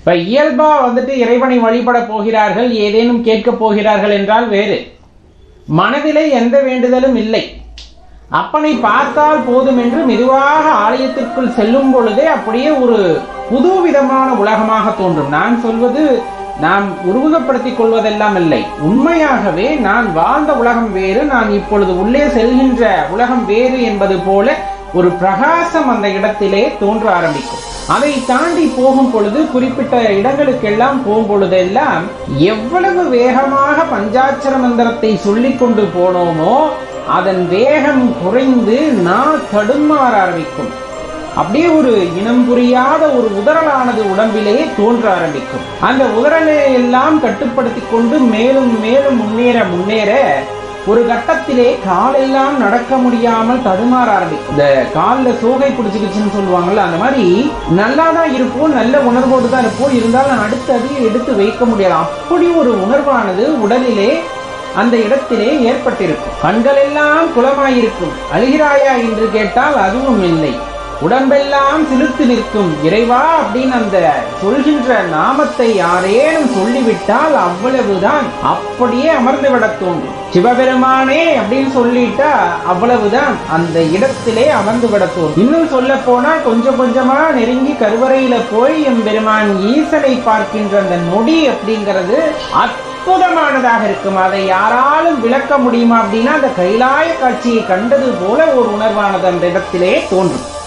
இப்ப இயல்பா வந்துட்டு இறைவனை வழிபட போகிறார்கள் ஏதேனும் கேட்கப் போகிறார்கள் என்றால் வேறு. மனதிலே எந்த வேண்டுதலும் இல்லை. அப்பனை பார்த்தால் போதும் என்று மெதுவாக ஆலயத்திற்குள் செல்லும் பொழுதே அப்படியே ஒரு புது விதமான உலகமாக தோன்றும். நான் சொல்வது நாம் உருவகப்படுத்திக் கொள்வதெல்லாம் இல்லை. உண்மையாகவே நான் வாழ்ந்த உலகம் வேறு நான் இப்பொழுது உள்ளே செல்கின்ற உலகம் வேறு என்பது போல ஒரு பிரகாசம் அந்த இடத்திலே தோன்ற ஆரம்பிக்கும். அதை தாண்டி போகும் பொழுது குறிப்பிட்ட இடங்களுக்கெல்லாம் போகும் பொழுதெல்லாம் எவ்வளவு வேகமாக பஞ்சாட்சர மந்திரத்தை சொல்லி கொண்டு போனோமோ அதன் வேகம் குறைந்து நான் தடுமாற ஆரம்பிக்கும். அப்படியே ஒரு இனம் புரியாத ஒரு உதறலானது உடம்பிலேயே தோன்ற ஆரம்பிக்கும். அந்த உதறலை எல்லாம் கட்டுப்படுத்தி கொண்டு மேலும் மேலும் முன்னேற முன்னேற ஒரு கட்டத்திலே காலெல்லாம் நடக்க முடியாமல் தடுமாற ஆரம்பிக்கும். இந்த காலில் சோகை பிடிச்சிக்கிச்சுன்னு சொல்லுவாங்கல்ல அந்த மாதிரி நல்லா தான் இருப்போம் நல்ல உணர்வோடு தான் இருப்போம் இருந்தாலும் அடுத்த அடியை எடுத்து வைக்க முடியாது அப்படி ஒரு உணர்வானது உடலிலே அந்த இடத்திலே ஏற்பட்டிருக்கும். கண்கள் எல்லாம் குளமாயிருக்கும். அழுகிறாயா என்று கேட்டால் அதுவும் இல்லை. உடம்பெல்லாம் சிலுத்து நிற்கும் இறைவா அப்படின்னு அந்த சொல்கின்ற நாமத்தை யாரேனும் சொல்லிவிட்டால் அவ்வளவுதான். அப்படியே அமர்ந்து விட தோன்றும் சிவபெருமானே அப்படின்னு சொல்லிட்டா அவ்வளவுதான். அந்த இடத்திலே அமர்ந்து விட தோன்றும் இன்னும் சொல்ல போனா கொஞ்சம் கொஞ்சமா நெருங்கி கருவறையில போய் எம் பெருமான் ஈசனை பார்க்கின்ற அந்த நொடி அப்படிங்கிறது அற்புதமானதாக இருக்கும். அதை யாராலும் விளக்க முடியுமா அப்படின்னா அந்த கைலாய காட்சியை கண்டது போல ஒரு உணர்வானது அந்த இடத்திலே தோன்றும்.